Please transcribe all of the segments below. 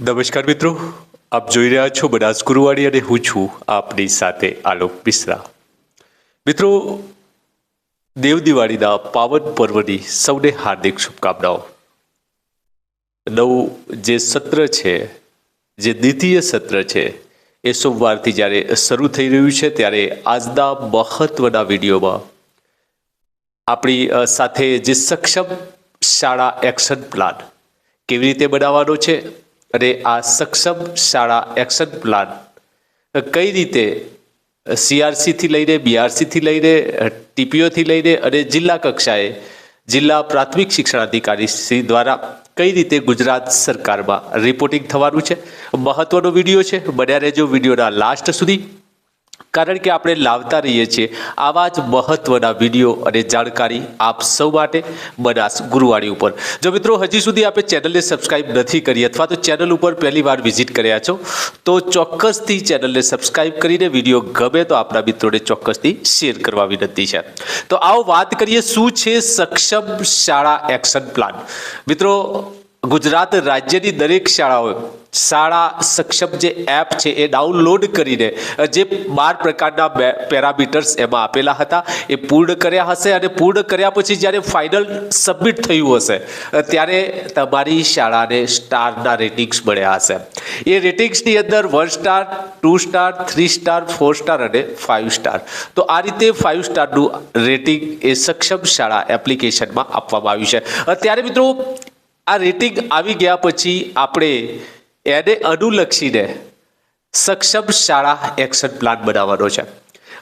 નમસ્કાર મિત્રો, આપ જોઈ રહ્યા છો બનાસ ગુરુવાણી અને હું છું આપની સાથે આલોક મિશ્રા. મિત્રો, દેવ દિવાળીના પાવન પર્વની સૌને હાર્દિક શુભકામનાઓ. નવું જે સત્ર છે, જે દ્વિતીય સત્ર છે, એ સોમવારથી જ્યારે શરૂ થઈ રહ્યું છે, ત્યારે આજના મહત્વના વિડીયોમાં આપણી સાથે જે સક્ષમ શાળા એક્શન પ્લાન કેવી રીતે બનાવવાનો છે અને આ સક્ષમ શાળા એક્શન પ્લાન કઈ રીતે સીઆરસીથી લઈને, બીઆરસીથી લઈને ટીપીઓથી લઈને અને જિલ્લા કક્ષાએ જિલ્લા પ્રાથમિક શિક્ષણાધિકારી શ્રી દ્વારા કઈ રીતે ગુજરાત સરકારમાં રિપોર્ટિંગ થવાનું છે? મહત્વનો વીડિયો છે. બન્યા રહેજો વિડીયોના લાસ્ટ સુધી. કારણ કે આપણે લાવતા રહીએ છીએ. આવા જ મહત્વના વીડિયો અને જાણકારી આપ સૌ માટે બનાસ ગુરુવાણી ઉપર. જો મિત્રો હજી સુધી આપણે ચેનલને સબસ્ક્રાઈબ નથી કરી અથવા તો ચેનલ ઉપર પહેલી વાર વિઝિટ કર્યા છો, તો ચોક્કસથી ચેનલને સબસ્ક્રાઈબ કરીને વીડિયો ગમે તો આપણા મિત્રોને ચોક્કસથી શેર કરવા વિનંતી છે. તો આવો વાત કરીએ, શું છે સક્ષમ શાળા એક્શન પ્લાન? મિત્રો ગુજરાત રાજ્યની દરેક શાળાઓ શાળા સક્ષમ જે એપ છે એ ડાઉનલોડ કરીને જે બાર પ્રકારના પેરામીટર્સ એમાં આપેલા હતા, એ પૂર્ણ કર્યા હશે અને પૂર્ણ કર્યા પછી જ્યારે ફાઇનલ સબમિટ થયું હશે ત્યારે તમારી શાળાને સ્ટારના રેટિંગ્સ મળ્યા હશે. એ રેટિંગ્સની અંદર one star, two star, three star, four star અને ફાઇવ સ્ટાર. તો આ રીતે ફાઇવ સ્ટારનું રેટિંગ એ સક્ષમ શાળા એપ્લિકેશનમાં આપવામાં આવ્યું છે. અત્યારે મિત્રો આ રેટિંગ આવી ગયા પછી આપણે એને અનુલક્ષીને સક્ષમ શાળા એક્શન પ્લાન બનાવવાનો છે.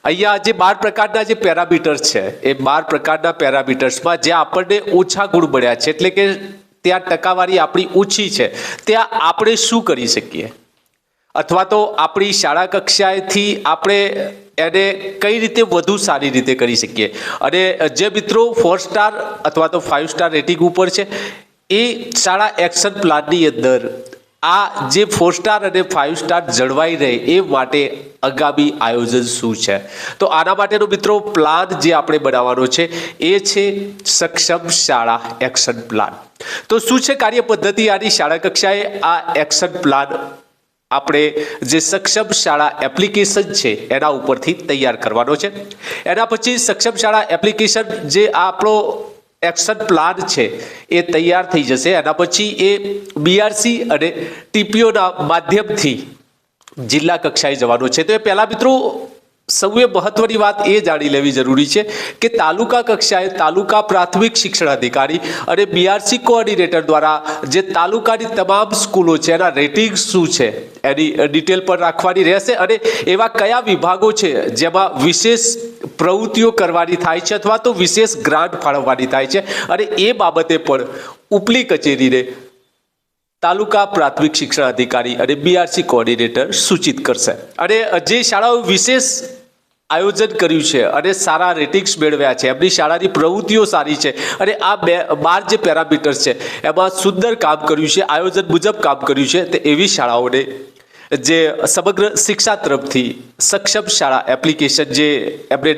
અહીંયા જે બાર પ્રકારના જે પેરામીટર્સ છે, એ બાર પ્રકારના પેરામીટર્સમાં જે આપણને ઓછા ગુણ મળ્યા છે, એટલે કે ત્યાં ટકાવારી આપણી ઓછી છે, ત્યાં આપણે શું કરી શકીએ? અથવા તો આપણી શાળા કક્ષાએથી આપણે એને કઈ રીતે વધુ સારી રીતે કરી શકીએ? અને જે મિત્રો ફોર સ્ટાર અથવા તો ફાઇવ સ્ટાર રેટિંગ ઉપર છે એ શાળા એક્શન પ્લાનની અંદર આ જે ફોર સ્ટાર અને ફાઇવ સ્ટાર જળવાઈ રહે એ માટે આગામી આયોજન શું છે? તો આના માટેનો મિત્રો પ્લાન જે આપણે બનાવવાનો છે એ છે સક્ષમ શાળા એક્શન પ્લાન. તો શું છે કાર્ય પદ્ધતિ? આની શાળા કક્ષાએ આ એક્શન પ્લાન આપણે જે સક્ષમ શાળા એપ્લિકેશન છે એના ઉપરથી તૈયાર કરવાનો છે. એના પછી સક્ષમ શાળા એપ્લિકેશન જે આપણો એક્શન પ્લાન છે, એ તૈયાર થઈ જશે. એના પછી એ બીઆરસી અને ટીપીઓના માધ્યમથી જિલ્લા કક્ષાએ જવાનો છે. તો એ પહેલાં મિત્રો, સૌએ મહત્વની વાત એ જાણી લેવી જરૂરી છે કે તાલુકા કક્ષાએ તાલુકા પ્રાથમિક શિક્ષણ અધિકારી અને બીઆરસી કોઓર્ડિનેટર દ્વારા જે તાલુકાની તમામ સ્કૂલો છે, એના રેટિંગ શું છે, એની ડિટેલ પર રાખવાની રહેશે. અને એવા કયા વિભાગો છે જેમાં વિશેષ પ્રવૃત્તિઓ કરવાની થાય છે અથવા તો વિશેષ ગ્રાન્ટ ફાળવવાની થાય છે. અને એ બાબતે પણ ઉપલી કચેરીને તાલુકા પ્રાથમિક શિક્ષણ અધિકારી અને બીઆરસી કોઓર્ડિનેટર સૂચિત કરશે. અને જે શાળાઓ વિશેષ આયોજન કર્યું છે અને સારા રેટિંગ્સ મેળવ્યા છે, એમની શાળાની પ્રવૃત્તિઓ સારી છે અને આ બે બાર જે પેરામીટર્સ છે, એમાં સુંદર કામ કર્યું છે, આયોજન મુજબ કામ કર્યું છે, તે એવી શાળાઓને જે સમગ્ર શિક્ષા તરફથી સક્ષમ શાળા એપ્લિકેશન જે એમણે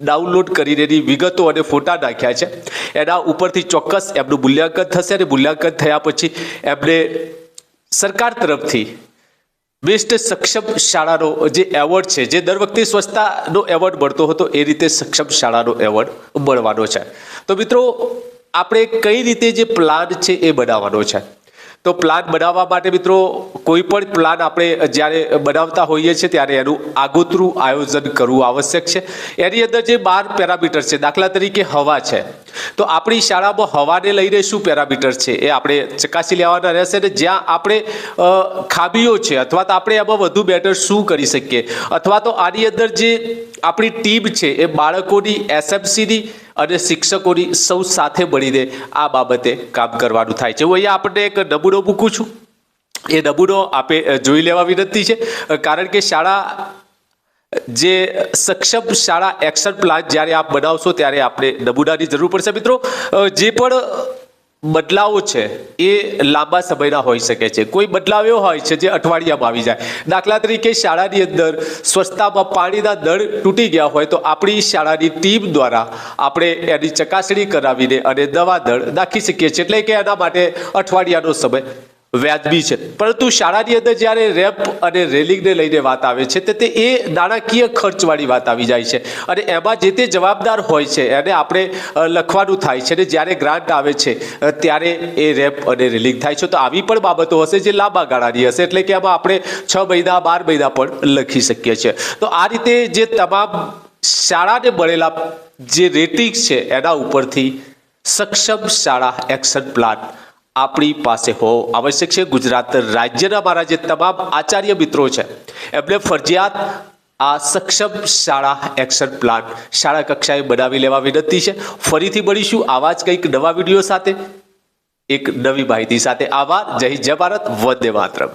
ડાઉનલોડ કરીને એની વિગતો અને ફોટા નાખ્યા છે, એના ઉપરથી ચોક્કસ એમનું મૂલ્યાંકન થશે અને મૂલ્યાંકન થયા પછી એમને સરકાર તરફથી બેસ્ટ સક્ષમ શાળાનો જે એવોર્ડ છે, જે દર વખતે સ્વચ્છતાનો એવોર્ડ મળતો હતો, એ રીતે સક્ષમ શાળાનો એવોર્ડ મળવાનો છે. તો મિત્રો, આપણે કઈ રીતે જે પ્લાન છે એ બનાવવાનો છે? તો પ્લાન બનાવવા માટે મિત્રો, કોઈ પણ પ્લાન આપણે જ્યારે બનાવતા હોઈએ છીએ ત્યારે એનું આગોતરું આયોજન કરવું આવશ્યક છે. એની અંદર જે બાર પેરામીટર છે, દાખલા તરીકે હવા છે. તો આપણી શાળામાં હવાને લઈને શું પેરામીટર છે એ આપણે ચકાસી લેવાના રહેશે ને જ્યાં આપણે ખાબીઓ છે અથવા તો આપણે એમાં વધુ બેટર શું કરી શકીએ. અથવા તો આની અંદર જે આપણી ટીમ છે એ બાળકોની એસએમસીની અને શિક્ષકોની સૌ સાથે મળીને આ બાબતે કામ કરવાનું થાય છે. હું અહીંયા આપણને એક નમૂનો મૂકું છું. એ નમૂનો આપે જોઈ લેવા વિનંતી છે. કારણ કે શાળા, જે સક્ષમ શાળા એક્શન પ્લાન જ્યારે આપ બનાવશો ત્યારે આપણે નમૂનાની જરૂર પડશે. મિત્રો જે પણ બદલાવો છે, એ લાંબા સમયના હોઈ શકે છે. કોઈ બદલાવ એવો હોય છે જે અઠવાડિયામાં આવી જાય. દાખલા તરીકે શાળાની અંદર સ્વચ્છતામાં પાણીના દળ તૂટી ગયા હોય તો આપણી શાળાની ટીમ દ્વારા આપણે એની ચકાસણી કરાવીને અને દવા દળ નાખી શકીએ છીએ. એટલે કે એના માટે અઠવાડિયાનો સમય વ્યાજબી છે. પરંતુ શાળાની અંદર જ્યારે રેપ અને રેલિંગને લઈને વાત આવે છે, તો તે એ નાણાકીય ખર્ચવાળી વાત આવી જાય છે. અને એમાં જે તે જવાબદાર હોય છે, એને આપણે લખવાનું થાય છે અને જ્યારે ગ્રાન્ટ આવે છે ત્યારે એ રેપ અને રેલિંગ થાય છે. તો આવી પણ બાબતો હશે જે લાંબા ગાળાની હશે, એટલે કે એમાં આપણે છ મહિના, બાર મહિના પણ લખી શકીએ છીએ. તો આ રીતે જે તમામ શાળાને મળેલા જે રેટિંગ છે, એના ઉપરથી સક્ષમ શાળા એક્શન પ્લાન આપણી પાસે હોવો આવશ્યક છે ગુજરાત રાજ્યના મારા જે તમામ આચાર્ય મિત્રો છે, એમને ફરજિયાત આ સક્ષમ શાળા એક્શન પ્લાન શાળા કક્ષાએ બનાવી લેવા વિનંતી છે. ફરીથી મળીશું આવા જ કંઈક નવા વીડિયો સાથે. એક નવી માહિતી સાથે આભાર. જય જય ભારત. વંદે માતરમ.